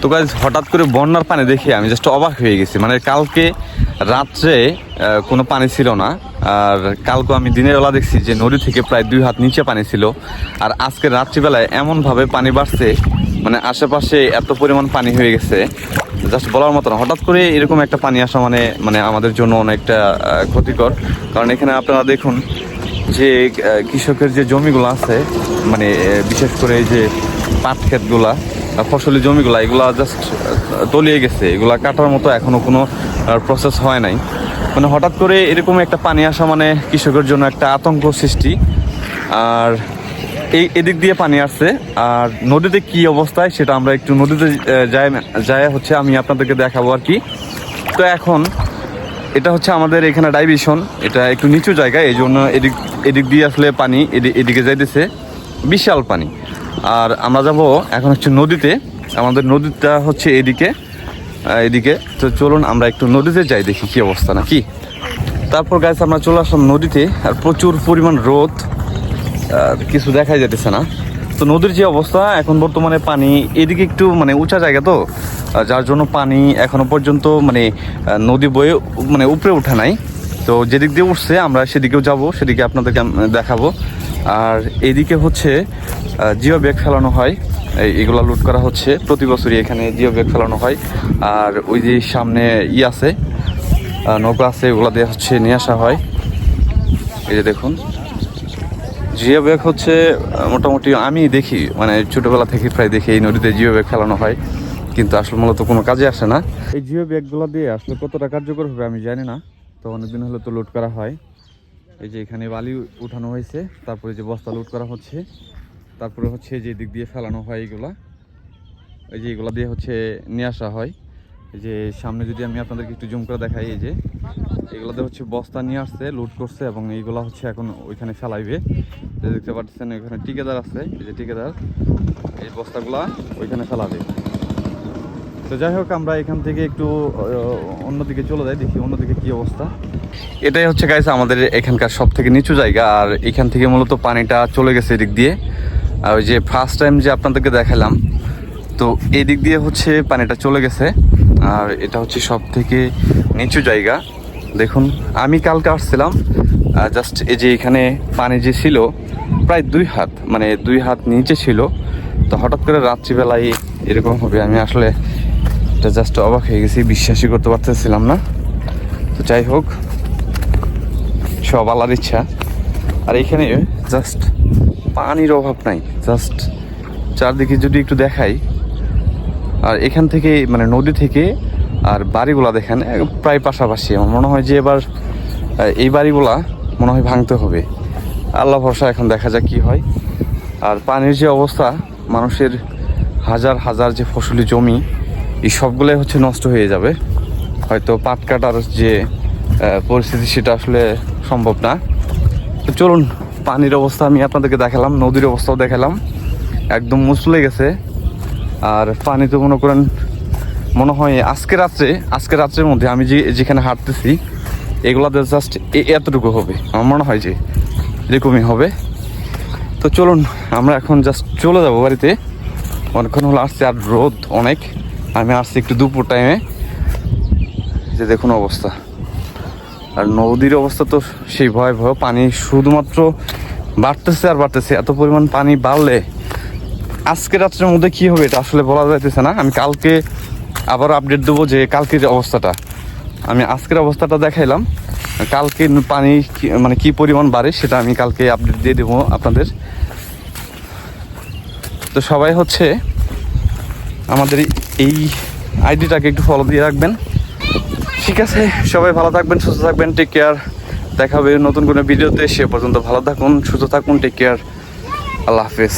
তো গাইজ হঠাৎ করে বন্যার পানি দেখে আমি জাস্ট অবাক হয়ে গেছি। মানে কালকে রাত্রে কোনো পানি ছিল না। আর কালকে আমি দিনের বেলা দেখছি যে নদী থেকে প্রায় দুই হাত নিচে পানি ছিল। আর আজকে রাত্রিবেলায় এমনভাবে পানি বাড়ছে মানে আশেপাশে এত পরিমাণ পানি হয়ে গেছে জাস্ট বলার মতো না। হঠাৎ করে এরকম একটা পানি আসা মানে মানে আমাদের জন্য অনেকটা ক্ষতিকর। কারণ এখানে আপনারা দেখুন যে কৃষকের যে জমিগুলো আছে মানে বিশেষ করে এই যে পাট ক্ষেতগুলা ফসলি জমিগুলা, এগুলা জাস্ট তলিয়ে গেছে। এগুলা কাটার মতো এখনও কোনো প্রসেস হয় নাই। মানে হঠাৎ করে এরকম একটা পানি আসা মানে কৃষকের জন্য একটা আতঙ্ক সৃষ্টি। আর এই এদিক দিয়ে পানি আসছে। আর নদীতে কি অবস্থায় সেটা আমরা একটু নদীতে যাই যায় হচ্ছে আমি আপনাদেরকে দেখাবো আর কি। তো এখন এটা হচ্ছে আমাদের এখানে ডাইভিশন। এটা একটু নিচু জায়গা এই জন্য এদিক এদিক দিয়ে আসলে পানি এদি- এদিকে যাইতেছে। বিশাল পানি। আর আমরা যাব এখন হচ্ছে নদীতে। আমাদের নদীটা হচ্ছে এদিকে এদিকে। তো চলুন আমরা একটু নদীতে যাই, দেখি কি অবস্থা নাকি। তারপর গাছ আমরা চলে আসলাম নদীতে, আর প্রচুর পরিমাণ রোদ। কিছু দেখাই যেতেছে না। তো নদীর যে অবস্থা, এখন বর্তমানে পানি এদিকে একটু মানে উঁচা জায়গা তো যার জন্য পানি এখনও পর্যন্ত মানে নদী বয়ে মানে উপরে ওঠে নাই। তো যেদিক দিয়ে উঠছে, আমরা সেদিকেও যাব, সেদিকে আপনাদেরকে দেখাবো। আর এদিকে হচ্ছে জিও ব্যাগ ফেলানো হয়। এগুলা লুট করা হচ্ছে। প্রতি বছরই এখানে জিও ব্যাগ ফেলানো হয়। আর ওই যে সামনে ই আছে নৌকা আছে, ওগুলা দিয়ে হচ্ছে নিয়ে আসা হয়। এই যে দেখুন। জিও ব্যাগ হচ্ছে মোটামুটি আমি দেখি মানে ছোটোবেলা থেকে প্রায় দেখি এই নদীতে জিও ব্যাগ খেলানো হয়। কিন্তু আসলে মূলত কোনো কাজে আসে না। এই জিও ব্যাগগুলো দিয়ে আসলে কতটা কার্যকর হবে আমি জানি না। তো অনেকদিন হলে তো লোড করা হয়। এই যে এখানে বালি উঠানো হয়েছে, তারপরে যে বস্তা লোড করা হচ্ছে। তারপরে হচ্ছে যে দিক দিয়ে ফেলানো হয় এগুলা, এই যে এগুলা দিয়ে হচ্ছে নিয়ে আসা হয়। এই যে সামনে যদি আমি আপনাদেরকে একটু জুম করে দেখাই, এই যে এগুলোতে হচ্ছে বস্তা নিয়ে আসছে লুট করছে এবং এইগুলা হচ্ছে এখন ওইখানে ফেলাইবে। যে দেখতে পাচ্ছেন ওইখানে টিকেদার আছে, এই যে টিকেদার এই বস্তাগুলা ওইখানে ফেলাবে। তো যাই হোক, আমরা এখান থেকে একটু অন্যদিকে চলে যাই, দেখি অন্যদিকে কি অবস্থা। এটাই হচ্ছে গাইছে আমাদের এখানকার সব থেকে নিচু জায়গা, আর এখান থেকে মূলত পানিটা চলে গেছে এদিক দিয়ে। আর ওই যে ফার্স্ট টাইম যে আপনাদেরকে দেখালাম, তো এই দিক দিয়ে হচ্ছে পানিটা চলে গেছে। আর এটা হচ্ছে সব থেকে নিচু জায়গা। দেখুন, আমি কালকে আসছিলাম জাস্ট এই যে এখানে পানি যে ছিল, প্রায় দুই হাত মানে দুই হাত নিচে ছিল। তো হঠাৎ করে রাত্রিবেলায় এরকম হবে, আমি আসলে এটা জাস্ট অবাক হয়ে গেছি, বিশ্বাসই করতে পারতেছিলাম না। তো যাই হোক, সব আলার ইচ্ছা। আর এখানে জাস্ট পানির অভাব নাই, জাস্ট চারদিকে যদি একটু দেখাই, আর এখান থেকে মানে নদী থেকে আর বাড়িগুলা দেখেন প্রায় পাশাপাশি। আমার মনে হয় যে এবার এই বাড়িগুলা মনে হয় ভাঙতে হবে। আল্লাহ ভরসা, এখন দেখা যাক কি হয়। আর পানির যে অবস্থা, মানুষের হাজার হাজার যে ফসলি জমি, এই সবগুলোই হচ্ছে নষ্ট হয়ে যাবে। হয়তো পাট কাটার যে পরিস্থিতি, সেটা আসলে সম্ভব না। তো চলুন পানির অবস্থা আমি আপনাদেরকে দেখালাম, নদীর অবস্থাও দেখালাম। একদম মুসলে গেছে। আর পানি তো মনে করেন, মনে হয় আজকে রাত্রে, আজকে রাত্রের মধ্যে আমি যে যেখানে হাঁটতেছি, এগুলাতে জাস্ট এতটুকু হবে। আমার মনে হয় যে এরকমই হবে। তো চলুন, আমরা এখন জাস্ট চলে যাব বাড়িতে। অনেকক্ষণ হলো আসছে আর রোদ অনেক। আমি আসছি একটু দুপুর টাইমে যে দেখুন অবস্থা। আর নদীর অবস্থা তো সেই ভয় ভয় পানি শুধুমাত্র বাড়তেছে আর বাড়তেছে। এত পরিমাণ পানি বাড়লে আজকে রাত্রের মধ্যে কি হবে এটা আসলে বলা যাইতেছে না। আমি কালকে আবার আপডেট দেবো যে কালকের অবস্থাটা। আমি আজকের অবস্থাটা দেখাইলাম। কালকে পানি মানে কি পরিমাণ বাড়ে সেটা আমি কালকে আপডেট দিয়ে দেবো আপনাদের। তো সবাই হচ্ছে আমাদের এই আইডিটাকে একটু ফলো দিয়ে রাখবেন। ঠিক আছে, সবাই ভালো থাকবেন, সুস্থ থাকবেন টেক কেয়ার দেখা হবে নতুন কোনো ভিডিওতে, সে পর্যন্ত ভালো থাকুন, সুস্থ থাকুন টেক কেয়ার আল্লাহ হাফেজ।